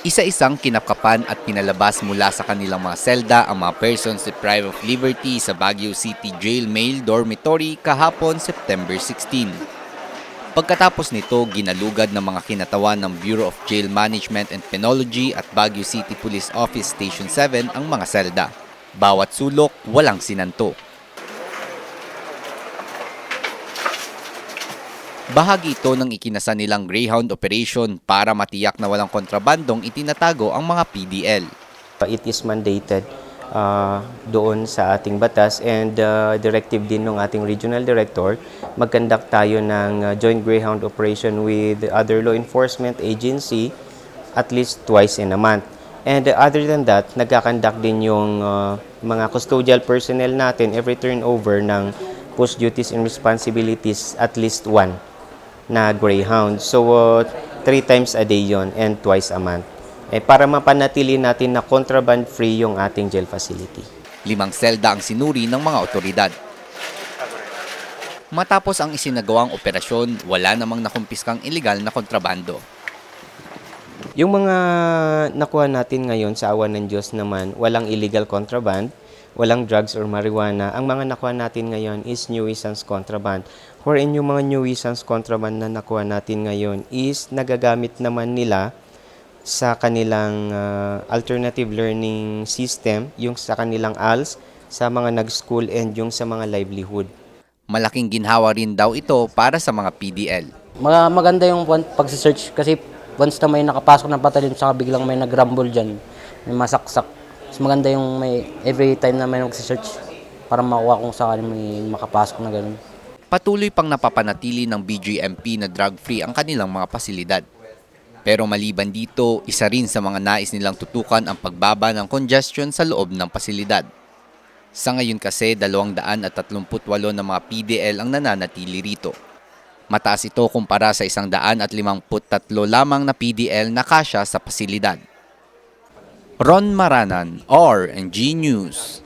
Isa-isang kinapkapan at pinalabas mula sa kanilang mga selda ang mga persons deprived of liberty sa Baguio City Jail Male Dormitory kahapon September 16. Pagkatapos nito, ginalugad ng mga kinatawan ng Bureau of Jail Management and Penology at Baguio City Police Office Station 7 ang mga selda. Bawat sulok, walang sinanto. Bahagi ito ng ikinasa nilang Greyhound operation para matiyak na walang kontrabandong itinatago ang mga PDL. It is mandated uh, doon sa ating batas and uh, directive din ng ating regional director mag-conduct tayo ng uh, joint Greyhound operation with other law enforcement agency at least twice in a month. And other than that, nagkakandak din yung uh, mga custodial personnel natin every turnover ng post duties and responsibilities at least one na Greyhound. So, uh, three times a day yon and twice a month. Eh, para mapanatili natin na contraband-free yung ating jail facility. Limang selda ang sinuri ng mga otoridad. Matapos ang isinagawang operasyon, wala namang nakumpiskang ilegal na kontrabando. Yung mga nakuha natin ngayon sa awan ng Diyos naman, walang illegal contraband, walang drugs or marijuana. Ang mga nakuha natin ngayon is nuisance contraband. Wherein yung mga nuisance contraband na nakuha natin ngayon is nagagamit naman nila sa kanilang uh, alternative learning system, yung sa kanilang ALS, sa mga nag-school and yung sa mga livelihood. Malaking ginhawa rin daw ito para sa mga PDL. Mga maganda yung pag- pag-search kasi once na may nakapasok ng patalim saka biglang may nag-rumble dyan, may masaksak. Mas maganda yung may every time na may mag-search para makuha kung saan may makapasok na ganun. Patuloy pang napapanatili ng BGMP na drug-free ang kanilang mga pasilidad. Pero maliban dito, isa rin sa mga nais nilang tutukan ang pagbaba ng congestion sa loob ng pasilidad. Sa ngayon kasi, 238 na mga PDL ang nananatili rito. Mataas ito kumpara sa 153 lamang na PDL na kasya sa pasilidad. Ron Maranan, R&G News.